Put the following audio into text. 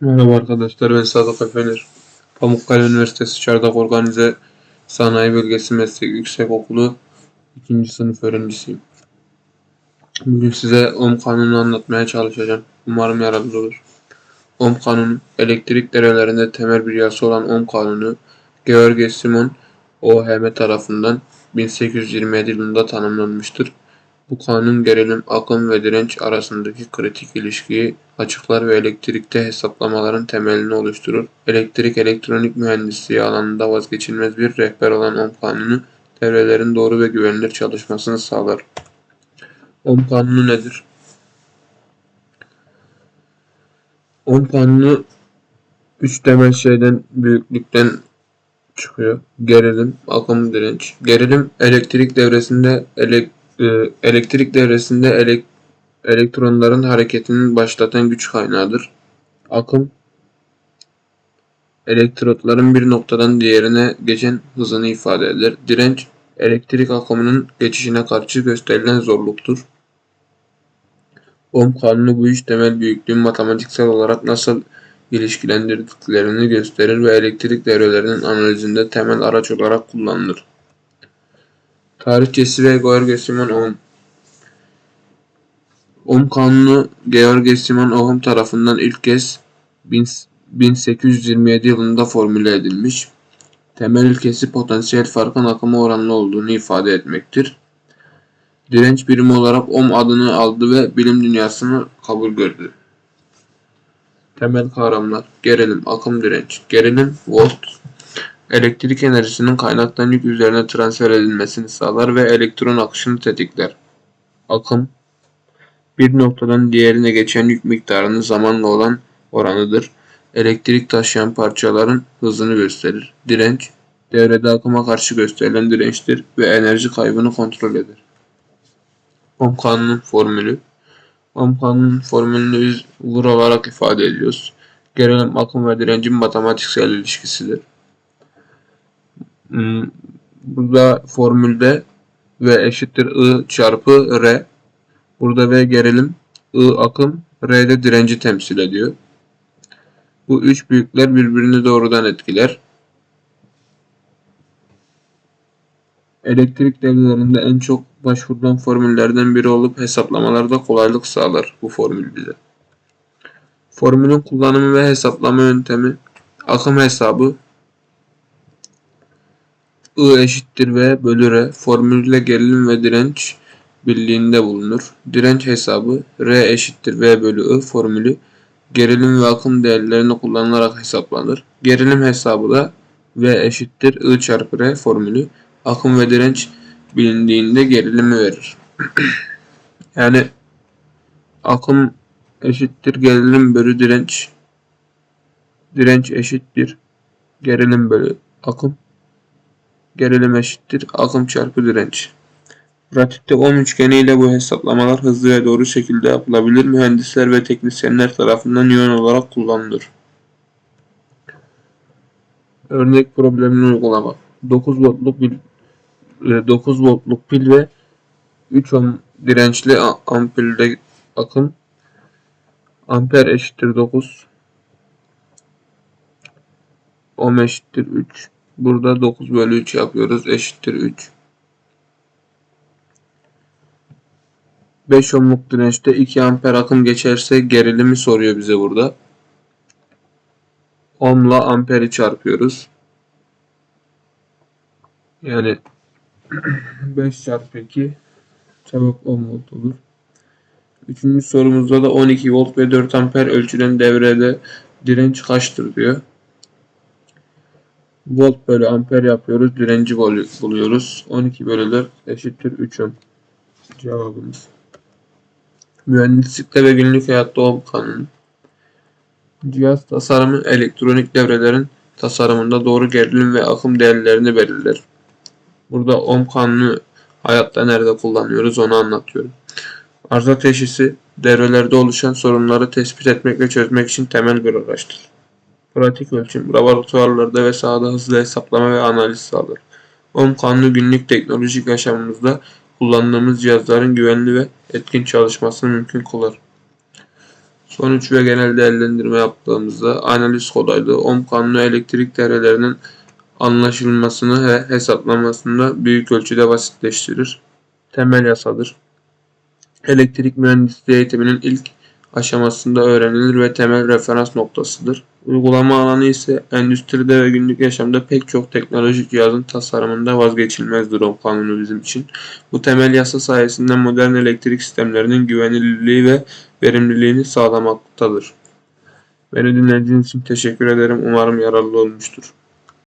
Merhaba arkadaşlar ben Sadık Efener. Pamukkale Üniversitesi Çardak Organize Sanayi Bölgesi Meslek Yüksekokulu 2. sınıf öğrencisiyim. Bugün size ohm kanunu anlatmaya çalışacağım. Umarım yararlı olur. Ohm kanunu, elektrik devrelerinde temel bir yasa olan ohm kanunu, George Simon OHM tarafından 1827 yılında tanımlanmıştır. Bu kanun gerilim, akım ve direnç arasındaki kritik ilişkiyi açıklar ve elektrikte hesaplamaların temelini oluşturur. Elektrik elektronik mühendisliği alanında vazgeçilmez bir rehber olan ohm kanunu, devrelerin doğru ve güvenilir çalışmasını sağlar. Ohm kanunu nedir? Ohm kanunu üç temel şeyden büyüklükten çıkıyor. Gerilim, akım, direnç. Gerilim elektrik devresinde elek, e, elektrik devresinde elek, elektronların hareketini başlatan güç kaynağıdır. Akım elektrotların bir noktadan diğerine geçen hızını ifade eder. Direnç elektrik akımının geçişine karşı gösterilen zorluktur. Ohm kanunu bu üç temel büyüklüğün matematiksel olarak nasıl ilişkilendirdiklerini gösterir ve elektrik devrelerinin analizinde temel araç olarak kullanılır. Tarihçesi ve George Simon Ohm Ohm kanunu George Simon Ohm tarafından ilk kez 1827 yılında formüle edilmiş. Temel ilkesi potansiyel farkın akımı oranlı olduğunu ifade etmektir. Direnç birimi olarak ohm adını aldı ve bilim dünyasını kabul gördü. Temel kavramlar gerilim, akım direnç. Gerilim volt elektrik enerjisinin kaynaktan yük üzerine transfer edilmesini sağlar ve elektron akışını tetikler. Akım bir noktadan diğerine geçen yük miktarının zamanla olan oranıdır. Elektrik taşıyan parçaların hızını gösterir. Direnç devrede akıma karşı gösterilen dirençtir ve enerji kaybını kontrol eder. Ohm kanunun formülü Ohm kanunun formülünü biz vur olarak ifade ediyoruz. Gerilim, akım ve direncin matematiksel ilişkisidir. Hmm, Burada formülde V eşittir I çarpı R. Burada V gerilim, I akım, R de direnci temsil ediyor. Bu üç büyükler birbirini doğrudan etkiler. Elektrik devrelerinde en çok başvurulan formüllerden biri olup hesaplamalarda kolaylık sağlar bu formül bize. Formülün kullanımı ve hesaplama yöntemi akım hesabı I eşittir V bölü R formülle gerilim ve direnç birliğinde bulunur. Direnç hesabı R eşittir V bölü I formülü gerilim ve akım değerlerini kullanılarak hesaplanır. Gerilim hesabı da V eşittir I çarpı R formülü akım ve direnç bilindiğinde gerilimi verir. yani akım eşittir gerilim bölü direnç. Direnç eşittir gerilim bölü akım. Gerilim eşittir akım çarpı direnç. Pratikte ohm üçgeni ile bu hesaplamalar hızlı ve doğru şekilde yapılabilir. Mühendisler ve teknisyenler tarafından yoğun olarak kullanılır. Örnek problemini uygulama. 9 voltluk bir 9 voltluk pil ve 3 ohm dirençli ampulde akım amper eşittir 9 ohm eşittir 3 burada 9 bölü 3 yapıyoruz eşittir 3 5 ohmluk dirençte 2 amper akım geçerse gerilimi soruyor bize burada. Ohmla amperi çarpıyoruz. Yani 5 çarpı 2 cevap 10 volt olur. Üçüncü sorumuzda da 12 volt ve 4 amper ölçülen devrede direnç kaçtır diyor. Volt bölü amper yapıyoruz. Direnci buluyoruz. 12 bölü 4 eşittir 3 ohm. Cevabımız. Mühendislikte ve günlük hayatta ohm kanunu. Cihaz tasarımı elektronik devrelerin tasarımında doğru gerilim ve akım değerlerini belirler. Burada ohm kanunu hayatta nerede kullanıyoruz onu anlatıyorum. Arıza teşhisi devrelerde oluşan sorunları tespit etmek ve çözmek için temel bir araçtır. Pratik ölçüm laboratuvarlarda ve sahada hızlı hesaplama ve analiz sağlar. Ohm kanunu günlük teknolojik yaşamımızda kullandığımız cihazların güvenli ve etkin çalışmasını mümkün kılar. Sonuç ve genel değerlendirme yaptığımızda analiz kolaylığı Ohm kanunu elektrik devrelerinin anlaşılmasını ve hesaplanmasını büyük ölçüde basitleştirir. Temel yasadır. Elektrik mühendisliği eğitiminin ilk aşamasında öğrenilir ve temel referans noktasıdır. Uygulama alanı ise endüstride ve günlük yaşamda pek çok teknolojik cihazın tasarımında vazgeçilmezdir o kanunu bizim için. Bu temel yasa sayesinde modern elektrik sistemlerinin güvenilirliği ve verimliliğini sağlamaktadır. Beni dinlediğiniz için teşekkür ederim. Umarım yararlı olmuştur.